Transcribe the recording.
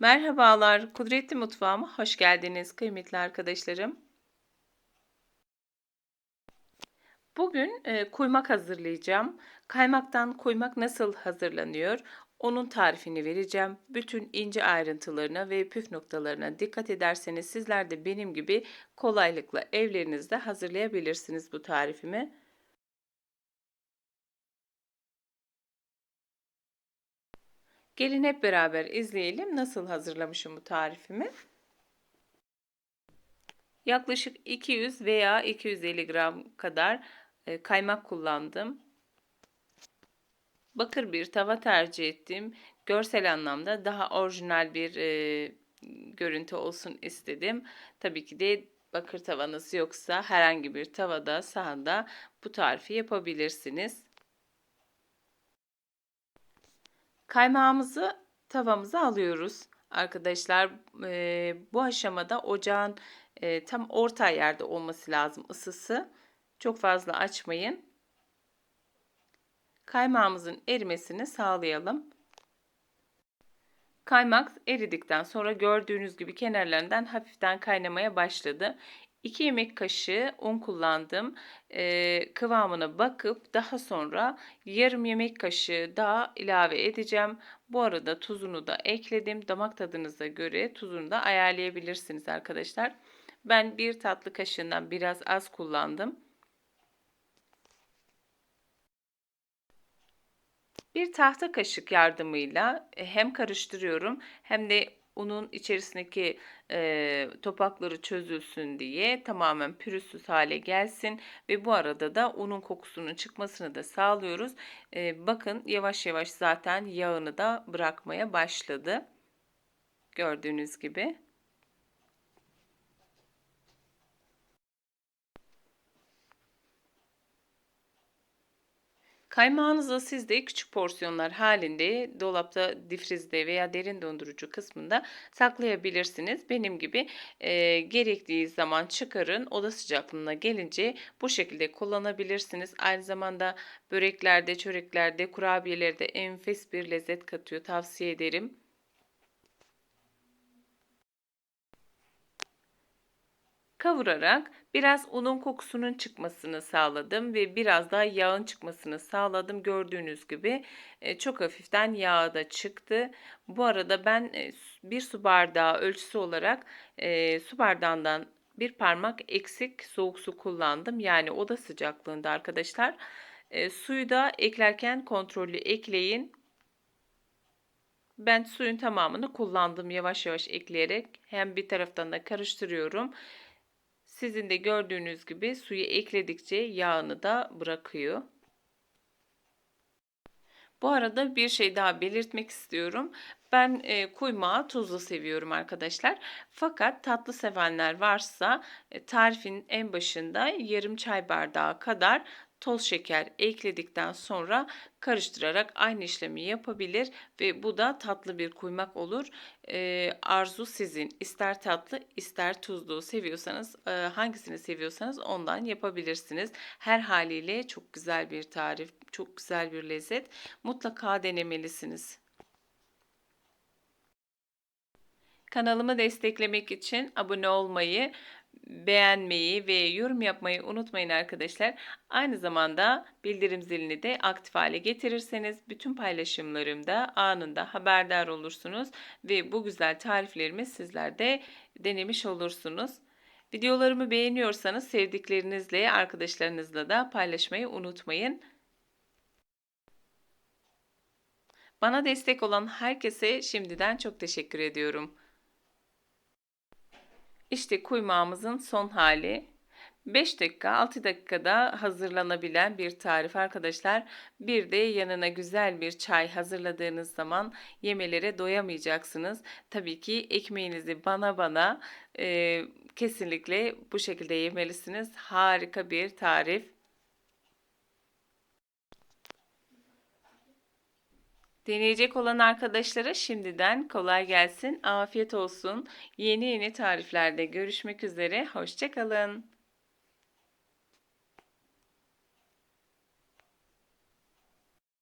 Merhabalar, Kudretli Mutfağıma hoş geldiniz kıymetli arkadaşlarım. Bugün e, kuymak hazırlayacağım. Kaymaktan kuymak nasıl hazırlanıyor? Onun tarifini vereceğim. Bütün ince ayrıntılarına ve püf noktalarına dikkat ederseniz sizler de benim gibi kolaylıkla evlerinizde hazırlayabilirsiniz bu tarifimi. Gelin hep beraber izleyelim nasıl hazırlamışım bu tarifimi. Yaklaşık 200 veya 250 gram kadar e, kaymak kullandım. Bakır bir tava tercih ettim. Görsel anlamda daha orijinal bir e, görüntü olsun istedim. Tabii ki de bakır tavanız yoksa herhangi bir tavada, sahanda bu tarifi yapabilirsiniz. Kaymağımızı tavamıza alıyoruz. Arkadaşlar e, bu aşamada ocağın e, tam orta yerde olması lazım ısısı. Çok fazla açmayın. Kaymağımızın erimesini sağlayalım. Kaymak eridikten sonra gördüğünüz gibi kenarlarından hafiften kaynamaya başladı. 2 yemek kaşığı un kullandım. Ee, kıvamına bakıp daha sonra yarım yemek kaşığı daha ilave edeceğim. Bu arada tuzunu da ekledim. Damak tadınıza göre tuzunu da ayarlayabilirsiniz arkadaşlar. Ben bir tatlı kaşığından biraz az kullandım. Bir tahta kaşık yardımıyla hem karıştırıyorum hem de unun içerisindeki e, topakları çözülsün diye tamamen pürüzsüz hale gelsin ve bu arada da unun kokusunun çıkmasını da sağlıyoruz. E, bakın yavaş yavaş zaten yağını da bırakmaya başladı. Gördüğünüz gibi. Kaymağınızı siz de küçük porsiyonlar halinde dolapta, difrizde veya derin dondurucu kısmında saklayabilirsiniz. Benim gibi e, gerektiği zaman çıkarın. Oda sıcaklığına gelince bu şekilde kullanabilirsiniz. Aynı zamanda böreklerde, çöreklerde, kurabiyelerde enfes bir lezzet katıyor. Tavsiye ederim. Kavurarak biraz unun kokusunun çıkmasını sağladım ve biraz daha yağın çıkmasını sağladım. Gördüğünüz gibi e, çok hafiften yağ da çıktı. Bu arada ben e, bir su bardağı ölçüsü olarak e, su bardağından bir parmak eksik soğuk su kullandım. Yani oda sıcaklığında arkadaşlar. Suyu da eklerken kontrollü ekleyin. Ben suyun tamamını kullandım yavaş yavaş ekleyerek. Hem bir taraftan da karıştırıyorum. Sizin de gördüğünüz gibi suyu ekledikçe yağını da bırakıyor. Bu arada bir şey daha belirtmek istiyorum. Ben e, kuymağı tuzlu seviyorum arkadaşlar. Fakat tatlı sevenler varsa e, tarifin en başında yarım çay bardağı kadar toz şeker ekledikten sonra karıştırarak aynı işlemi yapabilir ve bu da tatlı bir kuymak olur. E, arzu sizin. İster tatlı ister tuzlu seviyorsanız e, hangisini seviyorsanız ondan yapabilirsiniz. Her haliyle çok güzel bir tarif, çok güzel bir lezzet. Mutlaka denemelisiniz. Kanalımı desteklemek için abone olmayı, beğenmeyi ve yorum yapmayı unutmayın arkadaşlar. Aynı zamanda bildirim zilini de aktif hale getirirseniz bütün paylaşımlarımda anında haberdar olursunuz ve bu güzel tariflerimi sizler de denemiş olursunuz. Videolarımı beğeniyorsanız sevdiklerinizle, arkadaşlarınızla da paylaşmayı unutmayın. Bana destek olan herkese şimdiden çok teşekkür ediyorum. İşte kuymağımızın son hali. 5 dakika 6 dakikada hazırlanabilen bir tarif arkadaşlar. Bir de yanına güzel bir çay hazırladığınız zaman yemelere doyamayacaksınız. Tabii ki ekmeğinizi bana bana e, kesinlikle bu şekilde yemelisiniz. Harika bir tarif. Deneyecek olan arkadaşlara şimdiden kolay gelsin, afiyet olsun. Yeni yeni tariflerde görüşmek üzere, hoşçakalın.